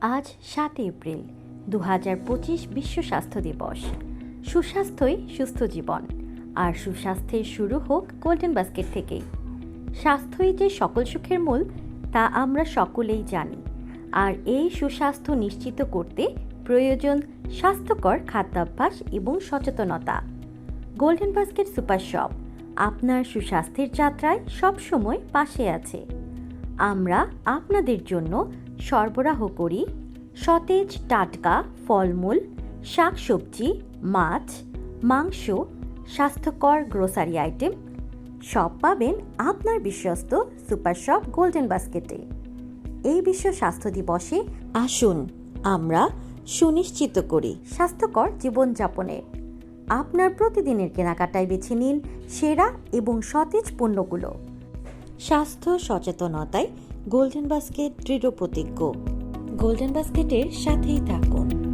আজ সাত এপ্রিল দু হাজার পঁচিশ বিশ্ব স্বাস্থ্য দিবস। সুস্বাস্থ্যই সুস্থ জীবন, আর সুস্বাস্থ্যের শুরু হোক গোল্ডেন বাস্কেট থেকেই। স্বাস্থ্যই যে সকল সুখের মূল, তা আমরা সকলেই জানি। আর এই সুস্বাস্থ্য নিশ্চিত করতে প্রয়োজন স্বাস্থ্যকর খাদ্যাভ্যাস এবং সচেতনতা। গোল্ডেন বাস্কেট সুপার শপ আপনার সুস্বাস্থ্যের যাত্রায় সবসময় পাশে আছে। আমরা আপনাদের জন্য সরবরাহ করি সতেজ টাটকা ফলমূল, শাকসবজি, মাছ, মাংস, স্বাস্থ্যকর গ্রোসারি আইটেম সব পাবেন আপনার বিশ্বস্ত সুপার শপ গোল্ডেন বাস্কেটে এই বিশ্ব স্বাস্থ্য দিবসে আসুন আমরা সুনিশ্চিত করি স্বাস্থ্যকর জীবনযাপনের আপনার প্রতিদিনের কেনাকাটায় বেছে নিন সেরা এবং সতেজ পণ্যগুলো। স্বাস্থ্য সচেতনতায় গোল্ডেন বাস্কেট দৃঢ় প্রতিজ্ঞ। গোল্ডেন বাস্কেটের সাথেই থাকুন।